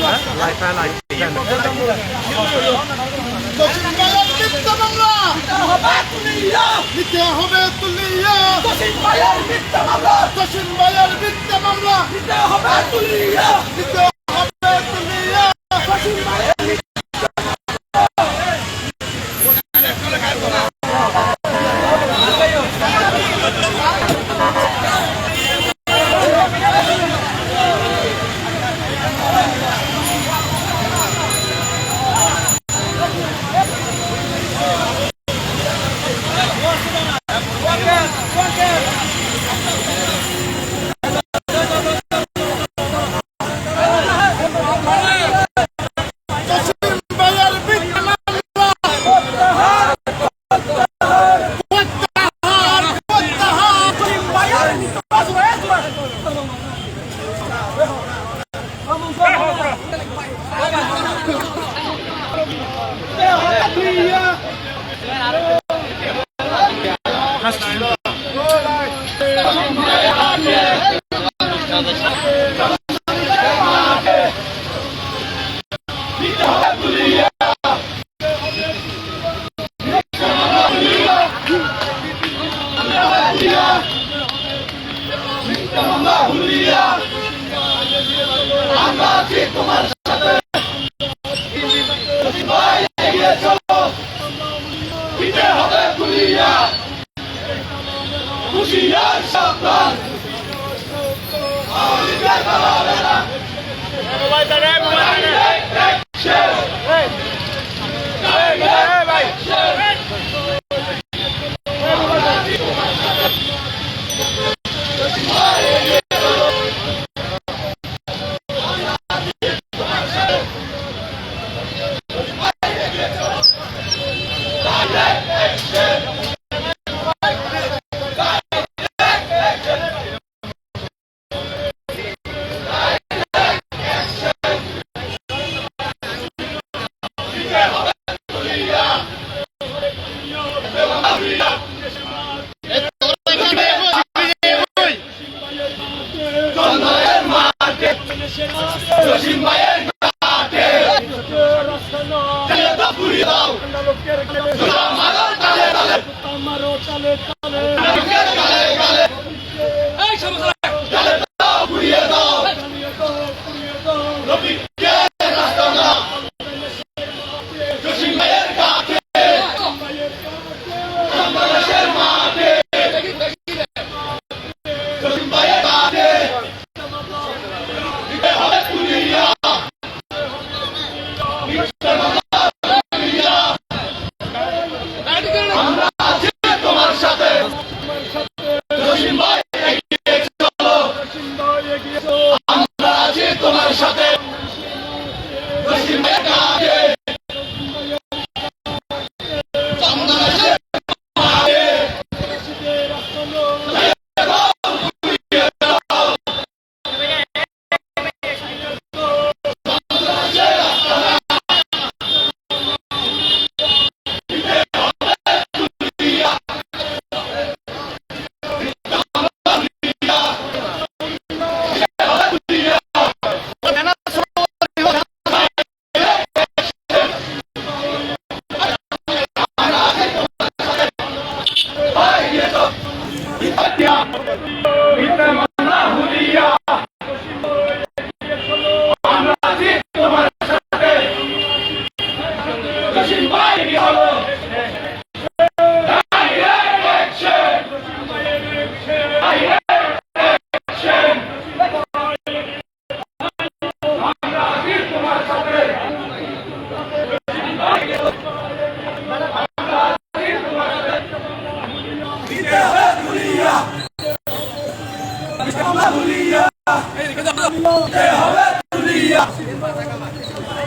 মিথ্যা নিতে হবে তুলিয়া দক্ষিণবাংলার মিথ্যা বাংলা নিতে হবে তুলিয়া দক্ষিণবাংলার জসিম ভাই জসিম ভাই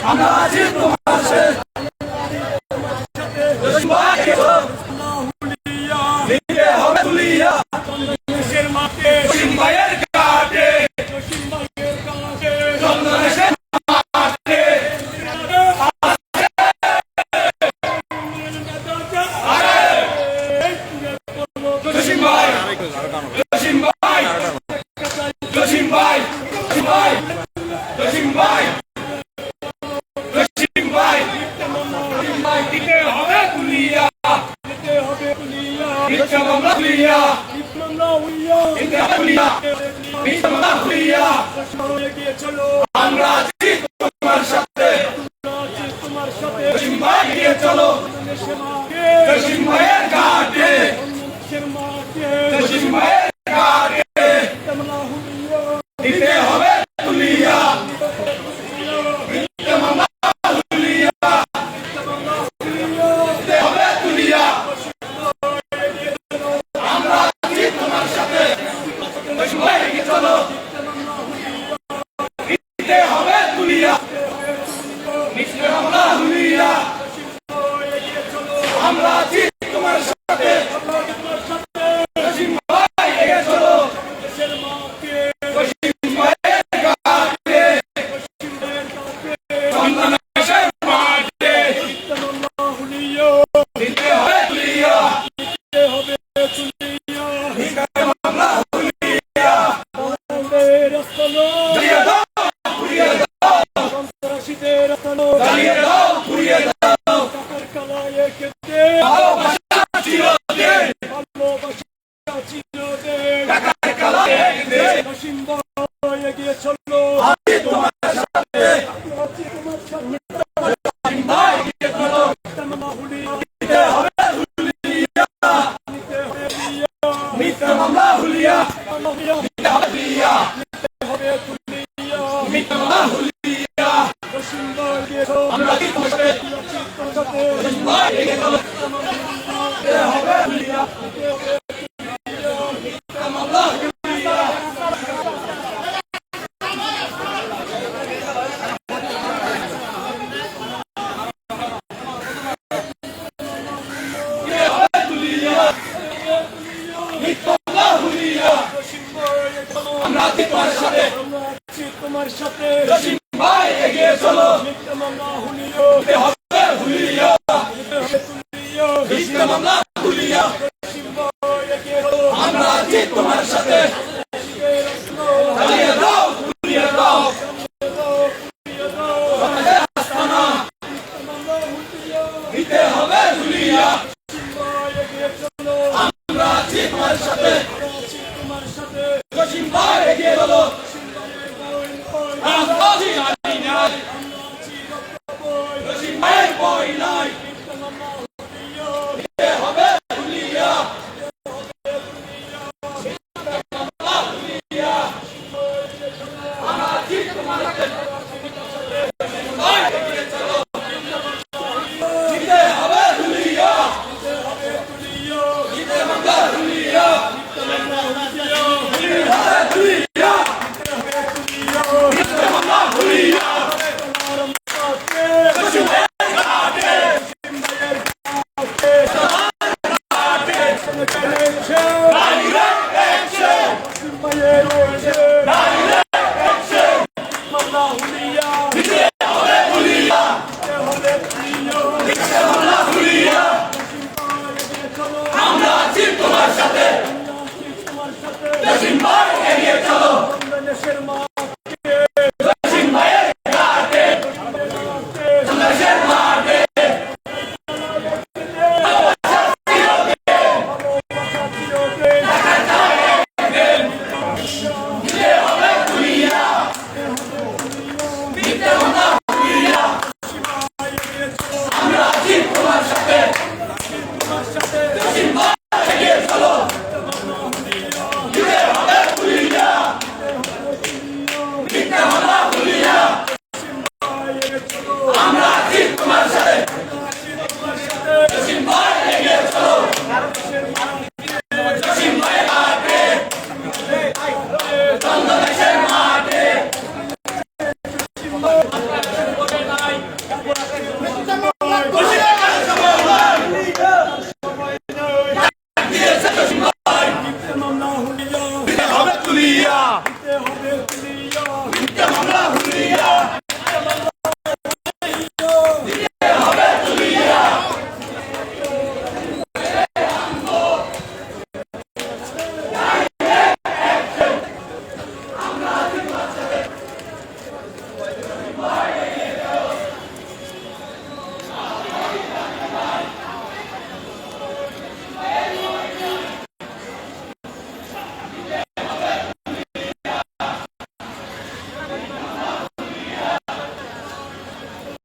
আমরা আছি তোমার চলো Senhor! আমার সাথে ভাই এগিয়ে চলো। মামলা হুলিও। হবে হুলিয়া। তুলিও। মামলা হুলিয়া।